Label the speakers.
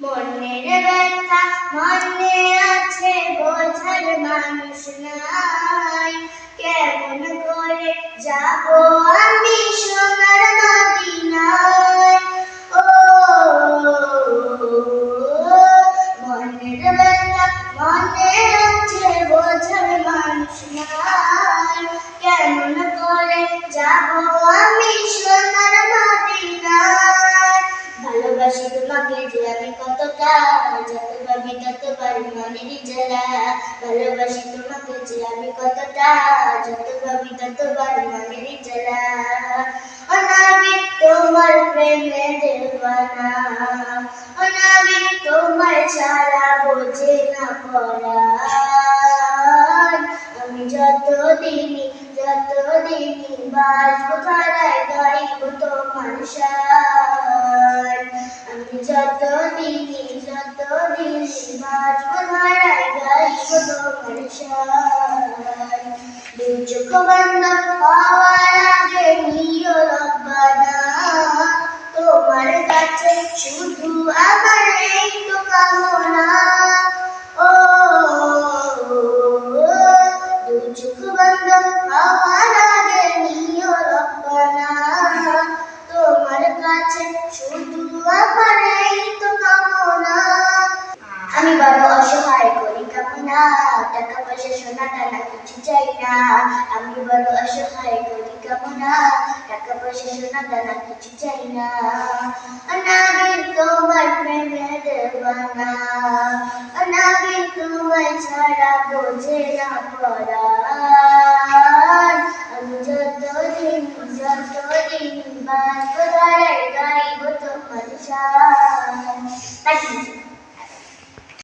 Speaker 1: মনের ব্যথা, মনে আছে বোঝার মানুষ নাই। কেমন করে যাব আমি সোনার মদিনায়? ও, মনের ব্যথা, মনে আছে বোঝার মানুষ নাই। কেমন করে যাব আমি সোনার যত তত ভালোবাসি তোমাকে যে আমি কতটা যত ভাবি তত পারি মনের জ্বালা। অনাবিক তোমার প্রেমে দেবানা তোমার ছাড়া বোঝে না পড়া। আমি বাঁচবো গাইব তোমার শান আমি যতদিন বাঁচবো ধারায় গাইব তোমার শান দুই চোখ বন্ধ হওয়ার আগে নিও রব্বানা তোমার কাছে শুধু আমার এই তো কামনা। আমি বড় অসহায় করি কামনা টাকা পয়সা সোনা দানা কিছু চাই না আমি বড় অসহায় করি কামনা টাকা পয়সা সোনা দানা কিছু চাই না অনাবি তোমার প্রেমে দেবানা অনাবি তোমার ছাড়া বোঝে না পড়ান আমি যতদিন যতদিন ধারায় গাইব তোমার শান